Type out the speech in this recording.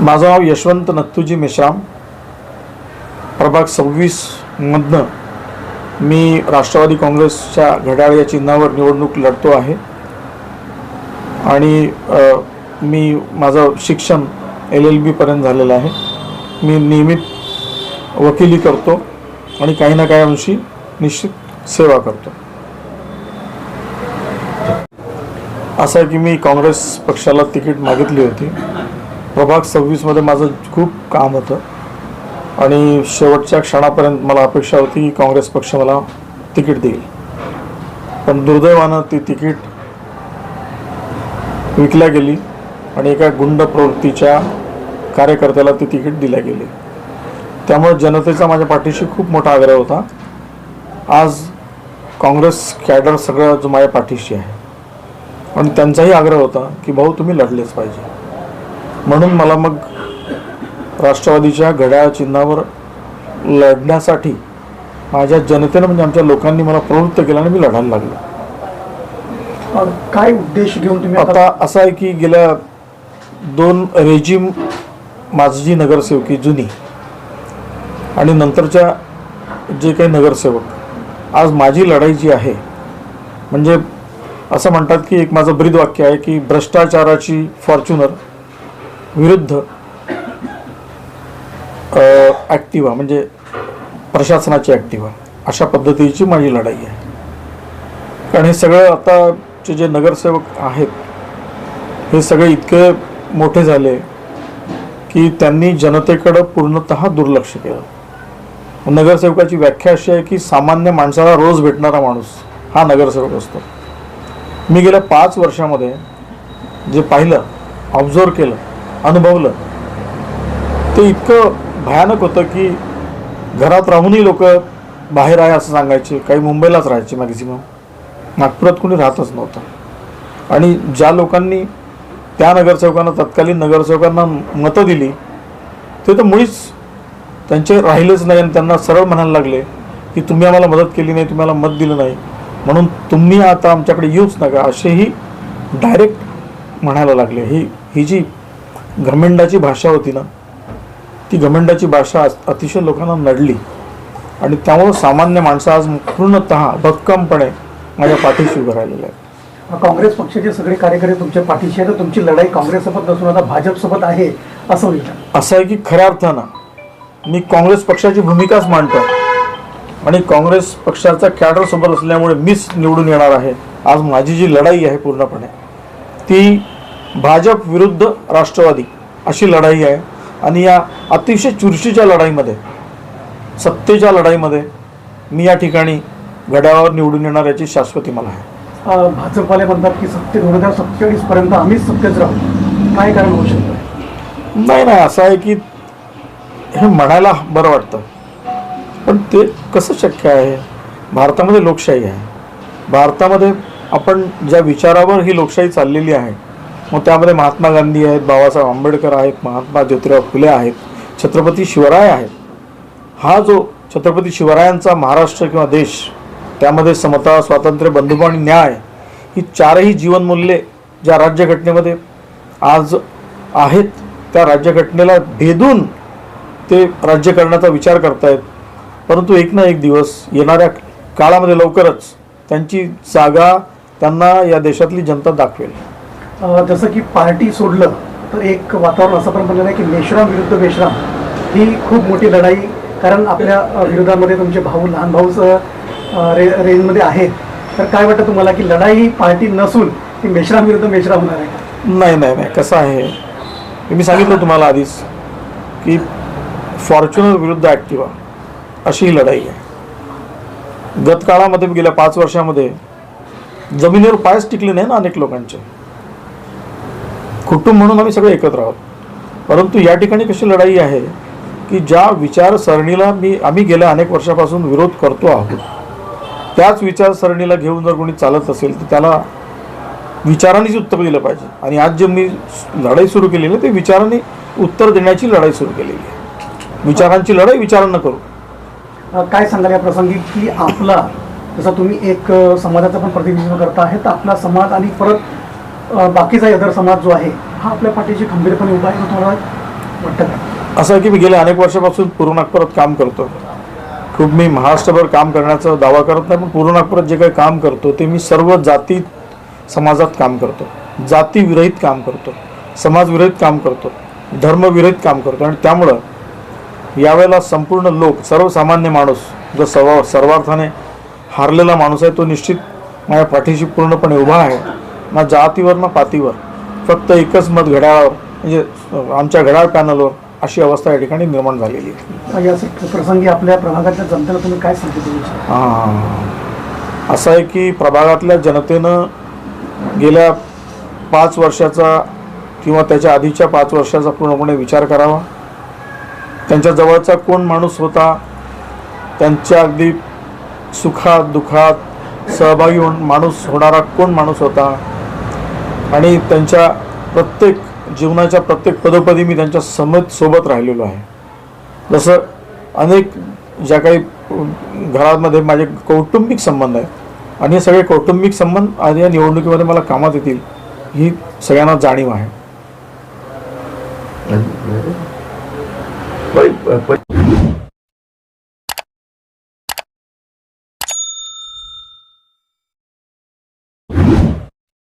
माझं नाव यशवंत नत्तूजी मेश्राम. प्रभाग सव्वीसमधनं मी राष्ट्रवादी काँग्रेसच्या घड्याळ या चिन्हावर निवडणूक लढतो आहे. आणि मी माझं शिक्षण एल एल बीपर्यंत झालेलं आहे. मी नियमित वकिली करतो आणि काही ना काही अंशी निश्चित सेवा करतो. असं आहे की मी काँग्रेस पक्षाला तिकीट मागितली होती. प्रभाग सव्वीसमध्ये माझं खूप काम होतं. आणि शेवटच्या क्षणापर्यंत मला अपेक्षा होती की काँग्रेस पक्ष मला तिकीट देईल. पण दुर्दैवानं ती तिकीट विकल्या गेली आणि एका गुंड प्रवृत्तीच्या कार्यकर्त्याला ती तिकीट दिल्या गेली. त्यामुळे जनतेचा माझ्या पाठीशी खूप मोठा आग्रह होता. आज काँग्रेस कॅडर सगळं जो माझ्या पाठीशी आहे. आणि त्यांचाही आग्रह होता की भाऊ तुम्ही लढलेच पाहिजे. म्हणून मला मग राष्ट्रवादीच्या घड्याळ चिन्हावर लढण्यासाठी माझ्या जनतेनं म्हणजे आमच्या लोकांनी मला प्रवृत्त केलं आणि मी लढायला लागलो. काय उद्देश घेऊन तुम्ही आता आता असं आहे की गेल्या दोन रेजिम माझी नगरसेवकी जुनी आणि नंतरच्या जे काही नगरसेवक आज माझी लढाई जी आहे म्हणजे असं म्हणतात की एक माझं ब्रीद वाक्य आहे की भ्रष्टाचाराची फॉर्च्युनर विरुद्ध ॲक्टिवा म्हणजे प्रशासनाची ॲक्टिवा अशा पद्धतीची माझी लढाई आहे. कारण हे सगळं आताचे जे नगरसेवक आहेत हे सगळे इतके मोठे झाले की त्यांनी जनतेकडं पूर्णतः दुर्लक्ष केलं. नगरसेवकाची व्याख्या अशी आहे की सामान्य माणसाला रोज भेटणारा माणूस हा नगरसेवक असतो. मी गेल्या पाच वर्षामध्ये जे पाहिलं ऑब्झर्व केलं अनुभवलं. ते इतकं भयानक होतं की घरात राहूनही लोक बाहेर आहे असं सांगायचे काही मुंबईलाच राहायचे मॅक्झिमम नागपुरात कोणी राहतच नव्हतं. आणि ज्या लोकांनी त्या नगरसेवकांना तत्कालीन नगरसेवकांना मतं दिली ते तर मुळीच त्यांचे राहिलेच नाही आणि त्यांना सरळ म्हणायला लागले की तुम्ही आम्हाला मदत केली नाही तुम्ही आम्हाला मत दिलं नाही. म्हणून तुम्ही आता आमच्याकडे येऊच नका असेही डायरेक्ट म्हणायला लागले. ही ही जी घमेंडाची भाषा होती ना ती घमेंडाची भाषा आज अतिशय लोकांना नडली. आणि त्यामुळं सामान्य माणसं आज पूर्णतः भक्कमपणे माझ्या पाठीशी उभं राहिलेलं आहे काँग्रेस पक्षाचे सगळे कार्यकर्ते तुमच्या पाठीशी आहेत. तुमची लढाई काँग्रेससोबत नसून आता भाजपसोबत आहे असं होईल? असं आहे की खऱ्या अर्थानं मी काँग्रेस पक्षाची भूमिकाच मांडतो आणि काँग्रेस पक्षाचा कॅडर सोबत असल्यामुळे मीच निवडून येणार आहे. आज माझी जी लढाई आहे पूर्णपणे ती भाजप विरुद्ध राष्ट्रवादी अशी लढाई आहे. आणि या अतिशय चुरशीच्या लढाईमध्ये सत्तेच्या लढाईमध्ये मी या ठिकाणी घड्याळावर निवडून येणार याची शाश्वती मला आहे. भाजपवाले म्हणतात की सत्ते दोन हजार सत्तेचाळीस पर्यंत आम्हीच सत्तेत राहू. काय कारण होऊ शकतं? नाही नाही असं आहे की हे म्हणायला बरं वाटतं. पण ते कसं शक्य आहे? भारतामध्ये लोकशाही आहे. भारतामध्ये आपण ज्या विचारावर ही लोकशाही चाललेली आहे मग त्यामध्ये महात्मा गांधी आहेत बाबासाहेब आंबेडकर आहेत महात्मा ज्योतिराव फुले आहेत छत्रपती शिवराय आहेत. हा जो छत्रपती शिवरायांचा महाराष्ट्र किंवा देश त्यामध्ये समता स्वातंत्र्य बंधुभाव आणि न्याय ही चारही जीवनमूल्ये ज्या राज्यघटनेमध्ये आज आहेत त्या राज्यघटनेला भेदून ते राज्य करण्याचा विचार करतायत. परंतु एक ना एक दिवस येणाऱ्या काळामध्ये लवकरच त्यांची जागा त्यांना या देशातली जनता दाखवेल. जसं की पार्टी सोडलं तर एक वातावरण असं पण बनलेलं आहे की मेश्राम विरुद्ध मेश्राम ही खूप मोठी लढाई कारण आपल्या विरोधामध्ये तुमचे भाऊ लहान भाऊच अ, रे रेंजमध्ये आहेत. तर काय वाटतं तुम्हाला की लढाई ही पार्टी नसून ती मेश्राम विरुद्ध मेश्राम होणार आहे? नाही नाही नाही कसं आहे? हे मी सांगितलं तुम्हाला आधीच की फॉर्च्युनर विरुद्ध ॲक्टिवा अशी ही लढाई आहे. गतकाळामध्ये गेल्या पाच वर्षामध्ये जमिनीवर पायच टिकले नाही ना अनेक लोकांचे. कुटुंब म्हणून आम्ही सगळे एकत्र आहोत. परंतु या ठिकाणी कशी लढाई आहे की ज्या विचारसरणीला मी आम्ही गेल्या अनेक वर्षापासून विरोध करतो आहोत त्याच विचारसरणीला घेऊन जर कोणी चालत असेल तर त्याला विचारांनीच उत्तर दिलं पाहिजे. आणि आज जे मी लढाई सुरू केलेली आहे ते विचारांनी उत्तर देण्याची लढाई सुरू केलेली आहे. विचारांची लढाई विचारांना करू. काय सांगाल या प्रसंगी की आपला जसं तुम्ही एक समाजाचं पण प्रतिनिधित्व करता आहे तर आपला समाज आणि परत बाकीचा इतर समाज जो आहे हा आपल्या पाठीशी खंबीरपणे उभा आहे तुम्हाला वाटतं का असं आहे की मी गेल्या अनेक वर्षापासून पूर्व नागपुरात काम करतो. खूप मी महाराष्ट्रभर काम करण्याचा दावा करत नाही पण पूर्व नागपुरात जे काही काम करतो ते मी सर्व जाती समाजात काम करतो. जातीविरहित काम करतो. समाजविरहित काम करतो. धर्मविरहित काम करतो. आणि त्यामुळं यावेळेला संपूर्ण लोक सर्वसामान्य माणूस जो सर्व सर्वार्थाने हारलेला माणूस आहे तो निश्चित माझ्या पाठीशी पूर्णपणे उभा आहे. ना जातीवर ना पातीवर. फक्त एकच मत घड्याळावर म्हणजे आमच्या घड्याळ पॅनलवर अशी अवस्था या ठिकाणी निर्माण झालेली आहे. प्रसंगी आपल्या प्रभागातल्या जनतेला तुम्ही काय सांगते तुम्ही हां. असं आहे की प्रभागातल्या जनतेनं गेल्या पाच वर्षाचा किंवा त्याच्या आधीच्या पाच वर्षाचा पूर्णपणे विचार करावा. त्यांच्या जवळचा कोण माणूस होता त्यांच्या अगदी सुखात दुःखात सहभागी होऊन माणूस होणारा कोण माणूस होता आणि त्यांच्या प्रत्येक जीवनाच्या प्रत्येक पदोपदी मी त्यांच्या समत सोबत राहिलेलो आहे. जसं अनेक ज्या काही घरामध्ये माझे कौटुंबिक संबंध आहेत आणि हे सगळे कौटुंबिक संबंध आज या निवडणुकीमध्ये मला कामात येतील ही सगळ्यांना जाणीव आहे.